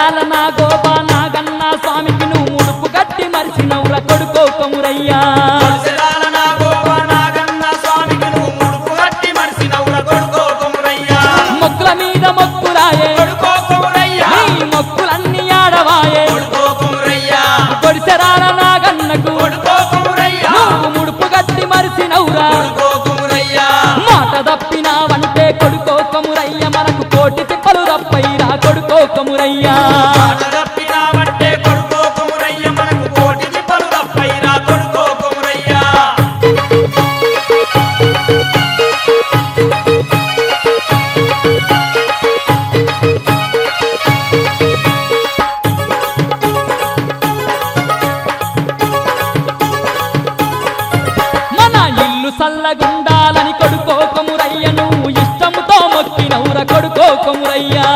I la la la నీవు సల్లగుండాలని కొడుకో కొమురయ్యను ఇష్టముతో మొక్కినవుర కొడుకో కొమురయ్యా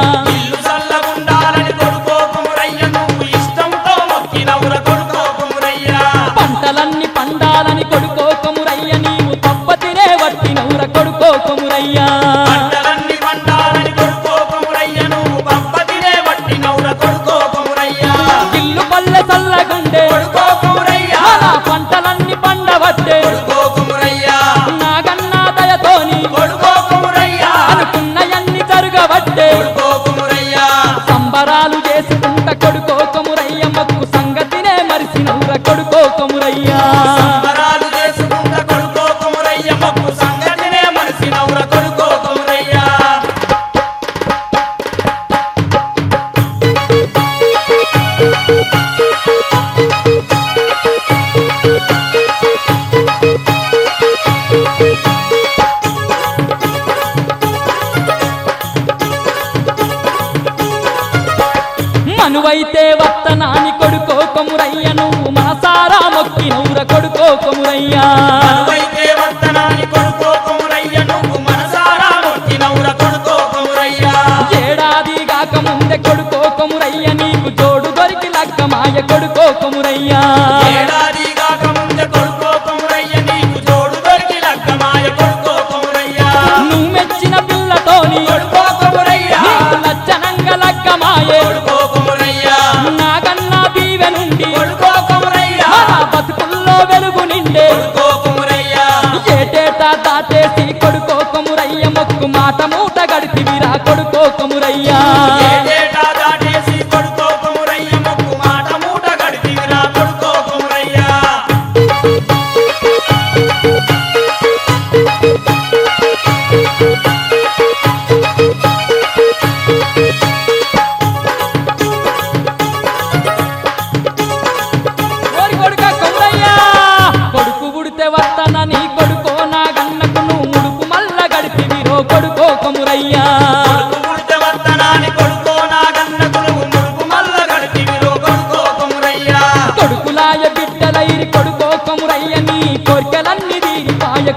కొడుకోకుమురయ్యా సంబరాలు చేసుకుంట కొడుకోకుమురయ్య నాటి నౌర కొడుకో కొమురయ్యా ఏడాది గాక ముందే కొడుకో కొమురయ్య నీకు జోడు దొరికి లక్క మాయ కొడుకో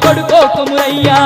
కొడుకోకమురయ్యా